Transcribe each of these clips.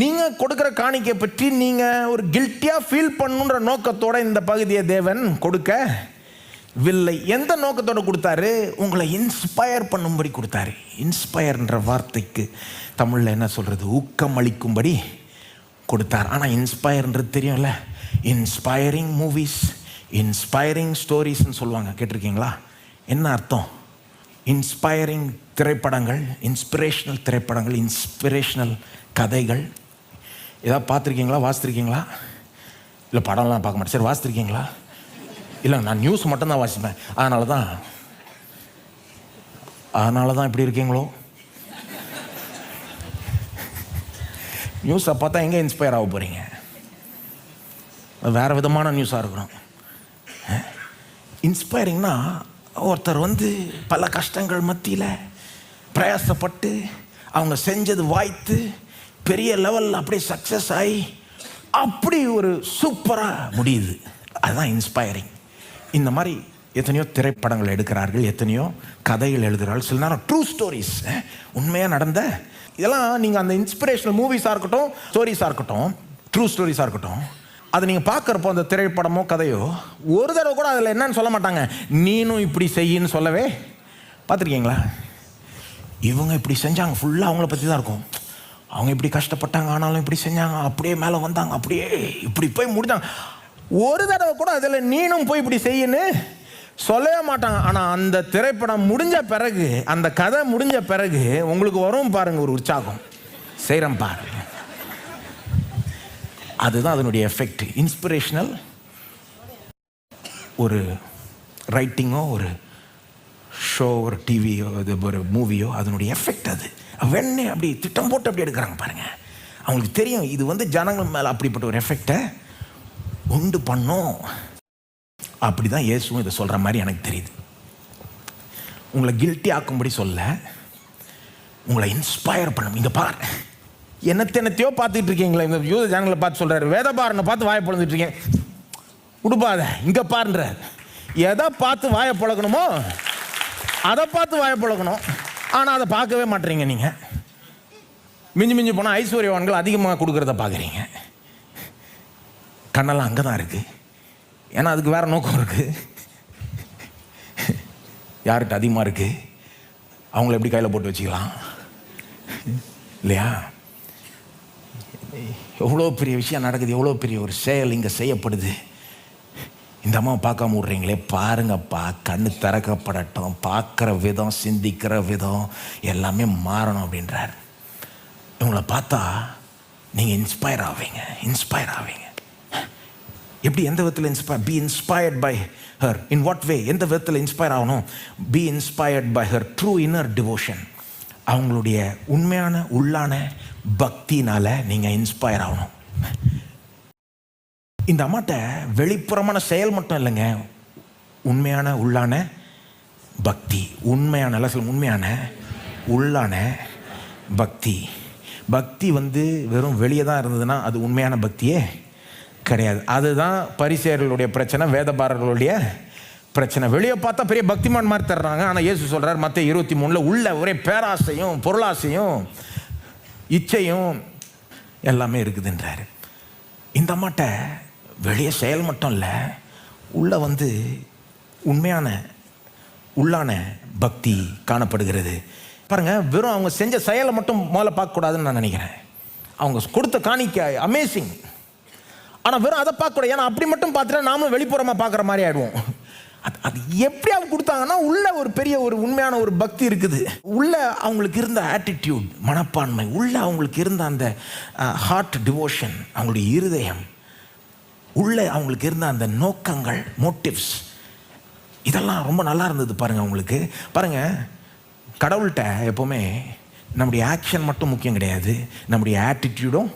நீங்கள் கொடுக்குற காணிக்கை பற்றி நீங்கள் ஒரு கில்ட்டியாக ஃபீல் பண்ணுன்ற நோக்கத்தோட இந்த பகுதியை தேவன் கொடுக்க வில்லை. எந்த நோக்கத்தோட கொடுத்தாரு? உங்களை இன்ஸ்பயர் பண்ணும்படி கொடுத்தாரு. இன்ஸ்பயர்ன்ற வார்த்தைக்கு தமிழில் என்ன சொல்கிறது ஊக்கம் அளிக்கும்படி கொடுத்தார் ஆனால் இன்ஸ்பயர்ன்றது தெரியும்ல? இன்ஸ்பயரிங் மூவிஸ் இன்ஸ்பைரிங் ஸ்டோரிஸ்ன்னு சொல்லுவாங்க. கேட்டிருக்கீங்களா? என்ன அர்த்தம்? இன்ஸ்பயரிங் திரைப்படங்கள் இன்ஸ்பிரேஷனல் திரைப்படங்கள் இன்ஸ்பிரேஷனல் கதைகள் ஏதாவது பார்த்துருக்கீங்களா? வாசித்திருக்கீங்களா? இல்லை படம்லாம் பார்க்க மாட்டேன். சரி வாசித்திருக்கீங்களா? இல்லை நான் நியூஸ் மட்டும்தான் வாசிப்பேன். அதனால தான். அதனால தான் இப்படி இருக்கீங்களோ? நியூஸை பார்த்தா எங்கே இன்ஸ்பயர் ஆக போகிறீங்க வேறு விதமான நியூஸாக இருக்கணும். இன்ஸ்பைரிங்னா ஒருத்தர் வந்து பல கஷ்டங்கள் மத்தியில் பிரயாசப்பட்டு அவங்க செஞ்சது வாய்த்து பெரிய லெவலில் அப்படியே சக்ஸஸ் ஆகி அப்படி ஒரு சூப்பராக முடியுது. அதுதான் இன்ஸ்பைரிங் இந்த மாதிரி எத்தனையோ திரைப்படங்கள் எடுக்கிறார்கள் எத்தனையோ கதைகள் எழுதுகிறார்கள். சில நேரம் ட்ரூ ஸ்டோரிஸ் உண்மையாக நடந்த இதெல்லாம் நீங்கள் அந்த இன்ஸ்பிரேஷனல் மூவிஸாக இருக்கட்டும் ஸ்டோரிஸாக இருக்கட்டும் ட்ரூ ஸ்டோரிஸாக இருக்கட்டும் அதை நீங்கள் பார்க்குறப்போ அந்த திரைப்படமோ கதையோ ஒரு தடவை கூட அதில் என்னன்னு சொல்ல மாட்டாங்க. நீனும் இப்படி செய்யின்னு சொல்லவே. பார்த்துருக்கீங்களா? இவங்க இப்படி செஞ்சாங்க ஃபுல்லாக அவங்கள பற்றி தான் இருக்கும். அவங்க இப்படி கஷ்டப்பட்டாங்க ஆனாலும் இப்படி செஞ்சாங்க அப்படியே மேலே வந்தாங்க அப்படியே இப்படி போய் முடிஞ்சாங்க. ஒரு தடவை கூட அதில் நீனும் போய் இப்படி செய்யுன்னு சொல்லவே மாட்டாங்க. ஆனால் அந்த திரைப்படம் முடிஞ்ச பிறகு அந்த கதை முடிஞ்ச பிறகு உங்களுக்கு வரும் பாருங்க ஒரு உற்சாகம். செய்கிறேன் பாருங்க அதுதான் அதனுடைய எஃபெக்ட் இன்ஸ்பிரேஷனல் ஒரு ரைட்டிங்கோ ஒரு ஷோ ஒரு டிவியோ இது ஒரு மூவியோ அதனுடைய எஃபெக்ட் அது. வெண்ணே அப்படி திட்டம் போட்டு அப்படி எடுக்கிறாங்க பாருங்கள் அவங்களுக்கு தெரியும் இது வந்து ஜனங்கள் மேலே அப்படிப்பட்ட ஒரு எஃபெக்டை உண்டு பண்ணும். அப்படி தான் இயேசுவும் இதை சொல்கிற மாதிரி எனக்கு தெரியுது. உங்களை கில்ட்டி ஆக்கும்படி சொல்ல உங்களை இன்ஸ்பயர் பண்ணும். இங்கே பார். என்னத்த என்னத்தையோ பார்த்துட்டு இருக்கீங்களா இந்த யூத ஜனங்களை பார்த்து சொல்கிறாரு வேத வேதபாரனை பார்த்து வாயை பொழந்துட்டு இருக்கீங்க. உடுப்பாத இங்கே பாருன்ற. எதை பார்த்து வாயை பழக்கணுமோ அதை பார்த்து வாயை பழக்கணும் ஆனால் அதை பார்க்கவே மாட்டீங்க நீங்கள் மிஞ்சி மிஞ்சி போனால் ஐஸ்வர்யவான்கள் அதிகமாக கொடுக்குறத பார்க்குறீங்க. கண்ணெல்லாம் அங்கே தான் இருக்குது ஏன்னா அதுக்கு வேறு நோக்கம் இருக்குது யார்கிட்ட அதிகமாக இருக்குது அவங்கள எப்படி கையில் போட்டு வச்சுக்கலாம்? இல்லையா? எவ்வளோ பெரிய விஷயம் நடக்குது எவ்வளோ பெரிய ஒரு செயல் இங்கே செய்யப்படுது. இந்த அம்மா பார்க்காம விட்றீங்களே பாருங்கப்பா. கண்ணு திறக்கப்படட்டும். பார்க்குற விதம் சிந்திக்கிற விதம் எல்லாமே மாறணும் அப்படின்றார். இவங்கள பார்த்தா நீங்கள் இன்ஸ்பயர் ஆவீங்க இன்ஸ்பயர் ஆவீங்க. எப்படி எந்த விதத்தில் inspire be inspired by her in what way எந்த விதத்தில் இன்ஸ்பயர் ஆகணும்? Be inspired by her true inner devotion அவங்களுடைய உண்மையான உள்ளான பக்தினால் நீங்கள் இன்ஸ்பயர் ஆகணும். இந்த அம்மாட்ட வெளிப்புறமான செயல் மட்டும் இல்லைங்க. உண்மையான உள்ளான பக்தி. உண்மையான அல்ல சொல்ல உண்மையான உள்ளான பக்தி. பக்தி வந்து வெறும் வெளியே தான் இருந்ததுன்னா அது உண்மையான பக்தியே கிடையாது. அதுதான் பரிசேர்களுடைய பிரச்சனை வேதபாரர்களுடைய பிரச்சனை. வெளியே பார்த்தா பெரிய பக்திமான் மாதிரி தர்றாங்க. ஆனால் இயேசு சொல்கிறார் மற்ற இருபத்தி மூணில் உள்ள ஒரே பேராசையும் பொருளாசையும் இச்சையும் எல்லாமே இருக்குதுன்றாரு. இந்த அம்மாட்ட வெளியே செயல் மட்டும் இல்லை உள்ளே வந்து உண்மையான உள்ளான பக்தி காணப்படுகிறது. பாருங்கள் வெறும் அவங்க செஞ்ச செயலை மட்டும் முதல்ல பார்க்கக்கூடாதுன்னு நான் நினைக்கிறேன். அவங்க கொடுத்த காணிக்க அமேசிங் ஆனால் வெறும் அதை பார்க்கக்கூடாது ஏன்னா அப்படி மட்டும் பார்த்துட்டா நாமளும் வெளிப்புறமாக பார்க்குற மாதிரி ஆகிடுவோம் அது அது எப்படி அவங்க கொடுத்தாங்கன்னா உள்ள ஒரு பெரிய ஒரு உண்மையான ஒரு பக்தி இருக்குது. உள்ள அவங்களுக்கு இருந்த ஆட்டிடியூட் மனப்பான்மை உள்ள அவங்களுக்கு இருந்த அந்த ஹார்ட் டிவோஷன் அவங்களுடைய இருதயம் உள்ளே அவங்களுக்கு இருந்த அந்த நோக்கங்கள் மோட்டிவ்ஸ் இதெல்லாம் ரொம்ப நல்லா இருந்தது பாருங்கள் அவங்களுக்கு பாருங்க கடவுள்கிட்ட எப்போவுமே நம்முடைய ஆக்ஷன் மட்டும் முக்கியம் கிடையாது. நம்முடைய ஆட்டிடியூடும்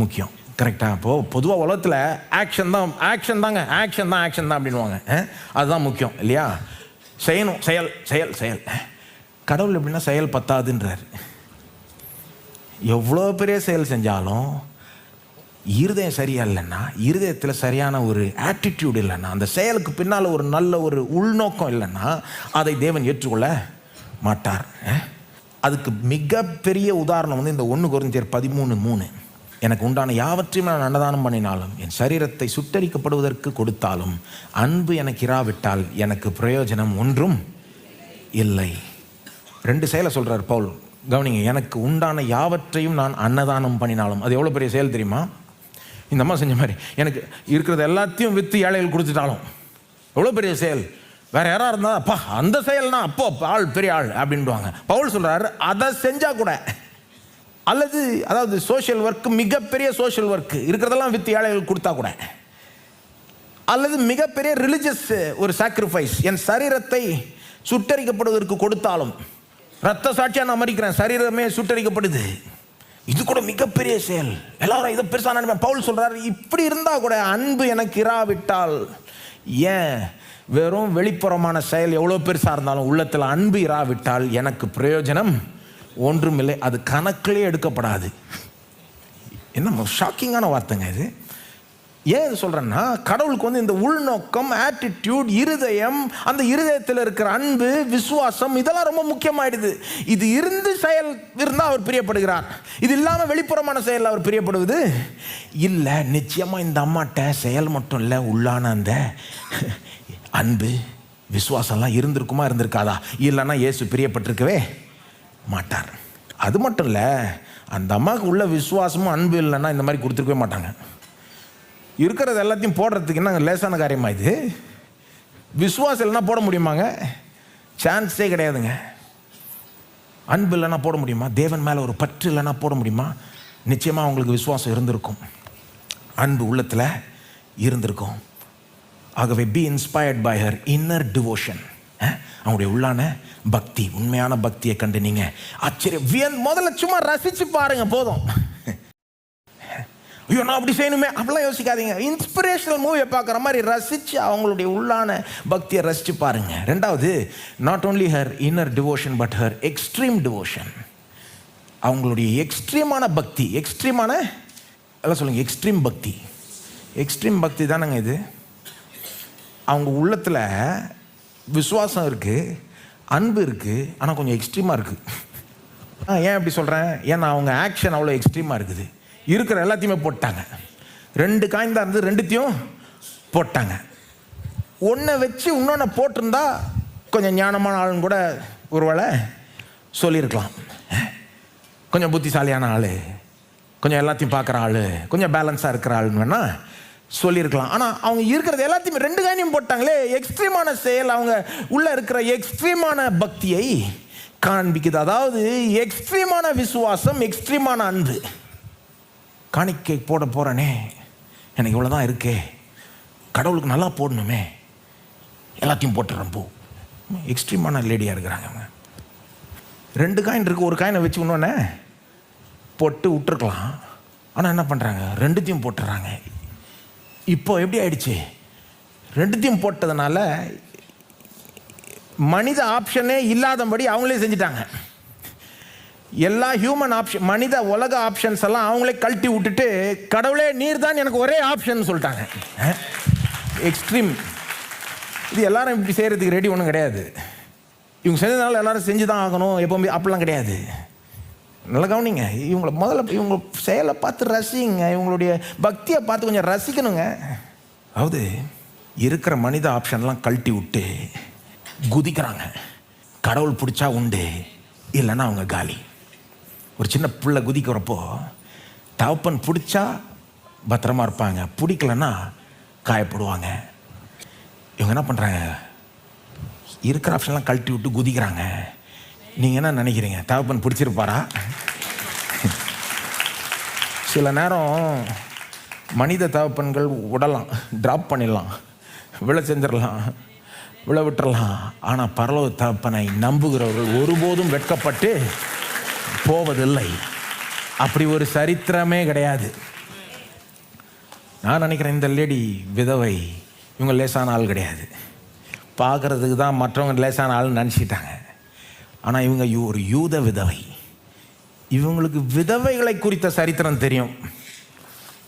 முக்கியம். கரெக்டாக இப்போது பொதுவாக உலகத்தில் ஆக்ஷன் தான் ஆக்ஷன் தாங்க. ஆக்ஷன் தான் ஆக்ஷன் தான் அப்படின்வாங்க அதுதான் முக்கியம் இல்லையா? செய்யணும் செயல் செயல் செயல். கடவுள் எப்படின்னா செயல் பத்தாதுன்றார். எவ்வளோ பெரிய செயல் செஞ்சாலும் இருதயம் சரியா இல்லைன்னா இருதயத்தில் சரியான ஒரு ஆட்டிடியூட் இல்லைன்னா அந்த செயலுக்கு பின்னால் ஒரு நல்ல ஒரு உள்நோக்கம் இல்லைன்னா அதை தேவன் ஏற்றுக்கொள்ள மாட்டார். அதுக்கு மிகப்பெரிய உதாரணம் வந்து இந்த ஒன்று குறைஞ்சர் பதிமூணு மூணு. எனக்கு உண்டான யாவற்றையும் நான் அன்னதானம் பண்ணினாலும் என் சரீரத்தை சுட்டரிக்கப்படுவதற்கு கொடுத்தாலும் அன்பு எனக்கு இராவிட்டால் எனக்கு பிரயோஜனம் ஒன்றும் இல்லை. ரெண்டு செயலை சொல்கிறார் பவுல். கவனிங்க எனக்கு உண்டான யாவற்றையும் நான் அன்னதானம் பண்ணினாலும் அது எவ்வளோ பெரிய செயல் தெரியுமா? இந்த அம்மா செஞ்ச மாதிரி. எனக்கு இருக்கிறது எல்லாத்தையும் விற்று ஏழைகள் கொடுத்துட்டாலும் எவ்வளோ பெரிய செயல்? வேற யாராக இருந்தால் அப்பா அந்த செயல்னா அப்போ ஆள் பெரிய ஆள் அப்படின்டுவாங்க பவுல் சொல்கிறாரு அதை செஞ்சால் கூட. அல்லது அதாவது சோஷியல் ஒர்க் மிகப்பெரிய சோஷியல் ஒர்க் இருக்கிறதெல்லாம் வித்து ஏழைகள் கொடுத்தா கூட. அல்லது மிகப்பெரிய ரிலிஜியஸ் ஒரு சாக்ரிஃபைஸ் என் சரீரத்தை சுட்டரிக்கப்படுவதற்கு கொடுத்தாலும். ரத்த சாட்சியாக நான் மறிக்கிறேன் சரீரமே சுட்டரிக்கப்படுது. இது கூட மிகப்பெரிய செயல். எல்லாரும் இதை பெருசாக நினைப்பேன். பவுல் சொல்கிறாரு இப்படி இருந்தால் கூட அன்பு எனக்கு இராவிட்டால் ஏன்? வெறும் வெளிப்புறமான செயல் எவ்வளோ பெருசாக இருந்தாலும் உள்ளத்தில் அன்பு இராவிட்டால் எனக்கு பிரயோஜனம் ஒன்றுமில்லை. அது கணக்கிலே எடுக்கப்படாது. என்ன ஷாக்கிங்கான வார்த்தைங்க இது. ஏன் இது சொல்கிறேன்னா கடவுளுக்கு வந்து இந்த உள்நோக்கம் ஆட்டிடியூட் இருதயம் அந்த இருதயத்தில் இருக்கிற அன்பு விசுவாசம் இதெல்லாம் ரொம்ப முக்கியமாயிடுது. இது இருந்து செயல் இருந்தால் அவர் பிரியப்படுகிறார். இது இல்லாமல் வெளிப்புறமான செயல் அவர் பிரியப்படுவது? இல்லை நிச்சயமாக இந்த அம்மாட்ட செயல் மட்டும் இல்லை உள்ளான அந்த அன்பு விசுவாசம்லாம் இருந்திருக்குமா இருந்திருக்காதா? இல்லைன்னா இயேசு பிரியப்பட்டிருக்கவே மாட்டார். அது மட்டும் இல்லை அந்த அம்மாவுக்கு உள்ள விசுவாசமும் அன்பு இல்லைன்னா இந்த மாதிரி கொடுத்துருக்கவே மாட்டாங்க. இருக்கிறது எல்லாத்தையும் போடுறதுக்கு என்ன லேசான காரியமா இது? விசுவாசம் இல்லைன்னா போட முடியுமாங்க? சான்ஸே கிடையாதுங்க. அன்பு இல்லைன்னா போட முடியுமா? தேவன் மேலே ஒரு பற்று இல்லைனா போட முடியுமா? நிச்சயமாக அவங்களுக்கு விசுவாசம் இருந்திருக்கும். அன்பு உள்ளத்தில் இருந்திருக்கும். ஆகவே be inspired by her inner devotion அவங்களுடைய உள்ளான பக்தி உண்மையான பக்தியை கண்டு நீங்க ஆச்சரிய வியன் முதல்ல சும்மா ரசித்து பாருங்கள் போதும். ஐயோ நான் அப்படி செய்யணுமே. அப்படிலாம் யோசிக்காதீங்க. இன்ஸ்பிரேஷனல் மூவியை பார்க்குற மாதிரி ரசித்து அவங்களுடைய உள்ளான பக்தியை ரசித்து பாருங்கள் ரெண்டாவது not only her inner devotion but her extreme devotion அவங்களுடைய எக்ஸ்ட்ரீமான பக்தி. எக்ஸ்ட்ரீமான எல்லாம் சொல்லுங்கள் எக்ஸ்ட்ரீம் பக்தி. எக்ஸ்ட்ரீம் பக்தி தானேங்க இது? அவங்க உள்ளத்தில் விசுவாசம் இருக்குது அன்பு இருக்குது ஆனால் கொஞ்சம் எக்ஸ்ட்ரீமாக இருக்குது ஏன் இப்படி சொல்கிறேன் ஏன்னா அவங்க ஆக்ஷன் அவ்வளோ எக்ஸ்ட்ரீமாக இருக்குது. இருக்கிற எல்லாத்தையுமே போட்டாங்க. ரெண்டு காயின் தான் இருந்து ரெண்டுத்தையும் போட்டாங்க. ஒன்றை வச்சு இன்னொன்று போட்டிருந்தா கொஞ்சம் ஞானமான ஆளுன்னு கூட ஒருவேளை சொல்லியிருக்கலாம். கொஞ்சம் புத்திசாலியான ஆள் கொஞ்சம் எல்லாத்தையும் பார்க்குற ஆள் கொஞ்சம் பேலன்ஸாக இருக்கிற ஆளுன்னு வேணால் சொல்லியிருக்கலாம். ஆனால் அவங்க இருக்கிறது எல்லாத்தையுமே ரெண்டு காயினையும் போட்டாங்களே எக்ஸ்ட்ரீமான செயல் அவங்க உள்ளே இருக்கிற எக்ஸ்ட்ரீமான பக்தியை காண்பிக்குது. அதாவது எக்ஸ்ட்ரீமான விசுவாசம் எக்ஸ்ட்ரீமான அன்பு. காணிக்கை போட போகிறேனே எனக்கு இவ்வளோ தான் இருக்கே. கடவுளுக்கு நல்லா போடணுமே. எல்லாத்தையும் போட்டுறேன் போ. எக்ஸ்ட்ரீமான லேடியாக இருக்கிறாங்க அவங்க. ரெண்டு காயின் இருக்குது ஒரு காயினை வச்சு இன்னொன்னே போட்டு விட்டுருக்கலாம். ஆனால் என்ன பண்ணுறாங்க ரெண்டுத்தையும் போட்டுறாங்க. இப்போ எப்படி ஆயிடுச்சு? ரெண்டுத்தையும் போட்டதுனால மனித ஆப்ஷனே இல்லாதபடி அவங்களே செஞ்சிட்டாங்க. எல்லா ஹியூமன் ஆப்ஷன் மனித உலக ஆப்ஷன்ஸ் எல்லாம் அவங்களே கழட்டி விட்டுட்டு கடவுளே நீர் தான் எனக்கு ஒரே ஆப்ஷன் சொல்லிட்டாங்க. எக்ஸ்ட்ரீம் இது எல்லாரும் இப்படி செய்கிறதுக்கு ரெடி ஒன்றும் கிடையாது. இவங்க செஞ்சதுனால எல்லாரும் செஞ்சு தான் ஆகணும் எப்போவுமே அப்படிலாம் கிடையாது. நல்லா கவனிங்க இவங்களை முதல்ல இவங்க செயலை பார்த்து ரசிங்க இவங்களுடைய பக்தியை பார்த்து கொஞ்சம் ரசிக்கணுங்க. அதாவது இருக்கிற மனித ஆப்ஷன்லாம் கழட்டி விட்டு குதிக்கிறாங்க. கடவுள் பிடிச்சா உண்டு இல்லைன்னா அவங்க காலி. ஒரு சின்ன பிள்ளை குதிக்கிறப்போ தகப்பன் பிடிச்சா பத்திரமா இருப்பாங்க. பிடிக்கலன்னா காயப்படுவாங்க. இவங்க என்ன பண்ணுறாங்க இருக்கிற ஆப்ஷன்லாம் கழட்டி விட்டு குதிக்கிறாங்க. நீங்கள் என்ன நினைக்கிறீங்க? தகப்பன் பிடிச்சிருப்பாரா? சில நேரம் மனித தகப்பன்கள் விடலாம் ட்ராப் பண்ணிடலாம். விழ செஞ்சிடலாம். விழ விட்டுறலாம். ஆனால் பரலோக தகப்பனை நம்புகிறவர்கள் ஒருபோதும் வெட்கப்பட்டு போவதில்லை. அப்படி ஒரு சரித்திரமே கிடையாது. நான் நினைக்கிறேன் இந்த லேடி விதவை இவங்க லேசான ஆள் கிடையாது. பார்க்குறதுக்கு தான் மற்றவங்க லேசான ஆள்னு நினச்சிட்டாங்க. ஆனால் இவங்க யூ- ஒரு யூத விதவை. இவங்களுக்கு விதவைகளை குறித்த சரித்திரம் தெரியும்.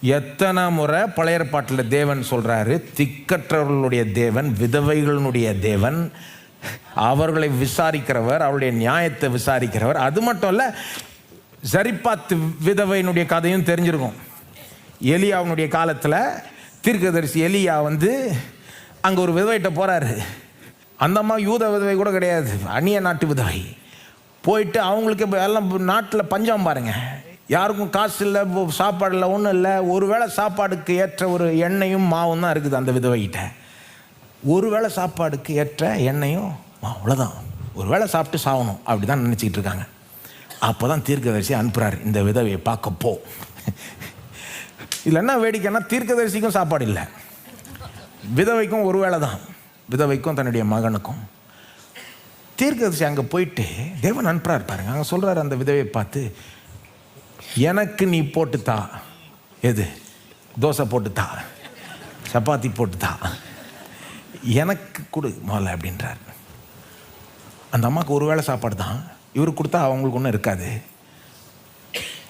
எத்தனை முறை பழைய பாட்டில் தேவன் சொல்கிறாரு திக்கற்றவர்களுடைய தேவன் விதவைகளினுடைய தேவன் அவர்களை விசாரிக்கிறவர் அவருடைய நியாயத்தை விசாரிக்கிறவர். அது மட்டும் இல்லை சரிபாத் விதவையினுடைய கதையும் தெரிஞ்சிருக்கும். எலியாவுனுடைய காலத்தில் தீர்க்கதரிசி எலியா வந்து அங்கே ஒரு விதவைகிட்ட போகிறாரு அந்த அம்மா யூத விதவை கூட கிடையாது அந்நிய நாட்டு விதவை. போயிட்டு அவங்களுக்கு இப்போ எல்லாம் நாட்டில் பஞ்சம் பாருங்கள் யாருக்கும் காசு இல்லை சாப்பாடு இல்லை ஒன்றும் இல்லை. ஒருவேளை சாப்பாடுக்கு ஏற்ற ஒரு எண்ணெயும் மாவும் தான் இருக்குது அந்த விதவைகிட்ட. ஒருவேளை சாப்பாடுக்கு ஏற்ற எண்ணெயும் அவ்வளோதான் ஒரு வேளை சாப்பிட்டு சாகணும் அப்படி தான் நினச்சிக்கிட்டு இருக்காங்க. அப்போ தான் தீர்க்கதரிசி அனுப்புகிறார் இந்த விதவையை பார்க்க போ. இதில் என்ன வேடிக்கைன்னா தீர்க்கதரிசிக்கும் சாப்பாடு இல்லை. விதவைக்கும் ஒரு வேளை தான். விதவைக்கும் தன்னுடைய மகனுக்கும். தீர்க்கதரிசி அங்கே போயிட்டு தேவன் அனுப்புகிறார் பாருங்க. அங்கே சொல்கிறார் அந்த விதவையை பார்த்து எனக்கு நீ போட்டுத்தா. எது? தோசை போட்டுத்தா? சப்பாத்தி போட்டுத்தா? எனக்கு கொடு முதல்ல அப்படின்றார். அந்த அம்மாவுக்கு ஒரு வேளை சாப்பாடு தான். இவருக்கு கொடுத்தா அவங்களுக்கு ஒன்றும் இருக்காது.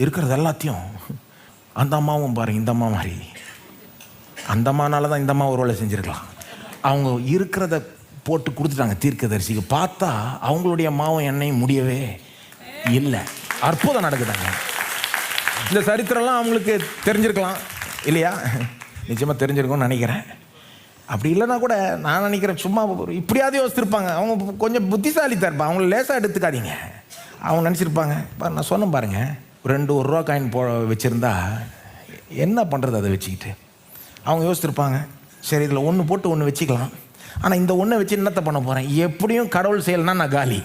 இருக்கிறது எல்லாத்தையும் அந்த அம்மாவும் பாருங்க இந்த அம்மா மாதிரி. அந்த அம்மானால தான் இந்த அம்மா ஒரு வேலை செஞ்சுருக்கலாம். அவங்க இருக்கிறத போட்டு கொடுத்துட்டாங்க தீர்க்கதரிசிக்கு. பார்த்தா அவங்களுடைய மாவும் எண்ணெயும் முடியவே இல்லை. அற்புதம் நடக்குதாங்க. இந்த சரித்திரம்லாம் அவங்களுக்கு தெரிஞ்சிருக்கலாம். இல்லையா? நிச்சயமாக தெரிஞ்சிருக்கும்னு நினைக்கிறேன். அப்படி இல்லைன்னா கூட நான் நினைக்கிறேன் சும்மா இப்படியாவது யோசிச்சிருப்பாங்க அவங்க கொஞ்சம் புத்திசாலித்தான் இருப்பாங்க அவங்கள லேசாக எடுத்துக்காதீங்க. அவங்க நினச்சிருப்பாங்க. பாரு நான் சொன்னேன் பாருங்க. ரெண்டு ஒரு ரூபா காயின் போ வச்சுருந்தா என்ன பண்ணுறது அதை வச்சுக்கிட்டு? அவங்க யோசிச்சிருப்பாங்க சரி இதில் ஒன்று போட்டு ஒன்று வச்சுக்கலாம். ஆனால் இந்த ஒன்றை வச்சு என்னத்தை பண்ண போகிறேன் எப்படியும் கடவுள் செய்யலைன்னா நான் காலி.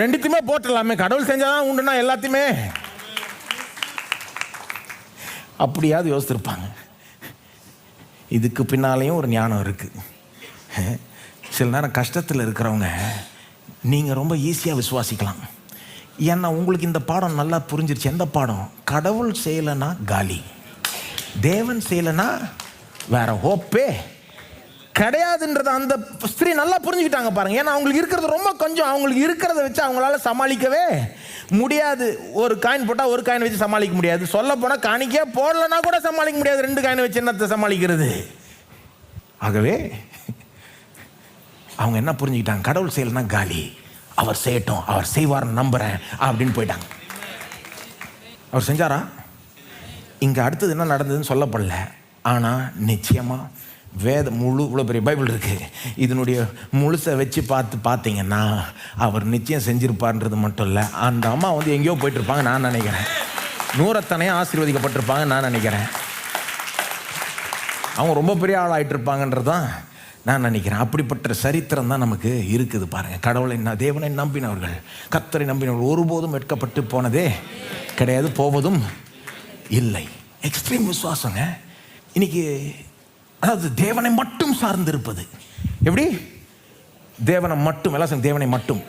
ரெண்டுத்தையுமே போட்டுடலாமே. கடவுள் செஞ்சாதான் உண்டுனா எல்லாத்தையுமே. அப்படியாவது யோசிச்சிருப்பாங்க இதுக்கு பின்னாலேயும் ஒரு ஞானம் இருக்குது சில நேரம் கஷ்டத்தில் இருக்கிறவங்க நீங்கள் ரொம்ப ஈஸியாக விசுவாசிக்கலாம். ஏன்னா உங்களுக்கு இந்த பாடம் நல்லா புரிஞ்சிருச்சு. எந்த பாடம்? கடவுள் செய்யலைன்னா காலி. தேவன் செய்யலைன்னா வேற ஹோப்பே கிடையாதுன்றத அந்த ஸ்திரீ நல்லா புரிஞ்சுக்கிட்டாங்க பாருங்க. ஏன்னா அவங்களுக்கு இருக்கிறது ரொம்ப கொஞ்சம். அவங்களுக்கு இருக்கிறத வச்சு அவங்களால சமாளிக்கவே முடியாது. ஒரு காயின் போட்டால் ஒரு காயின் வச்சு சமாளிக்க முடியாது. சொல்ல போனால் காணிக்கே போடலன்னா கூட சமாளிக்க முடியாது. ரெண்டு காயின் வச்சு என்னத்தை சமாளிக்கிறது? ஆகவே அவங்க என்ன புரிஞ்சுக்கிட்டாங்க? கடவுள் செய்யலைன்னா காலி. அவர் செய்யட்டும். அவர் செய்வார்னு நம்புகிறேன் அப்படின்னு போயிட்டாங்க. அவர் செஞ்சாரா? இங்கே அடுத்தது என்ன நடந்ததுன்னு சொல்லப்படல. ஆனால் நிச்சயமாக வேத முழு இவ்வளோ பெரிய பைபிள் இருக்குது இதனுடைய முழுசை வச்சு பார்த்து பார்த்தீங்கன்னா அவர் நிச்சயம் செஞ்சுருப்பார்ன்றது மட்டும் இல்லை. அந்த அம்மா வந்து எங்கேயோ போயிட்டு இருப்பாங்க நான் நினைக்கிறேன். நூறத்தனையும் ஆசீர்வதிக்கப்பட்டிருப்பாங்க நான் நினைக்கிறேன். அவங்க ரொம்ப பெரிய ஆள் தான் நான் நினைக்கிறேன். அப்படிப்பட்ட சரித்திரம் தான் நமக்கு இருக்குது பாருங்கள் கடவுளை நான் தேவனை நம்பினவர்கள் கத்தரை நம்பினவர்கள் ஒருபோதும் வெட்கப்பட்டு போனதே கிடையாது போவதும் இல்லை. எக்ஸ்ட்ரீம் விசுவாசங்க. இன்றைக்கி அதாவது தேவனை மட்டும் சார்ந்திருப்பது. எப்படி? தேவனை மட்டும் எல்லாம் தேவனை மட்டும்.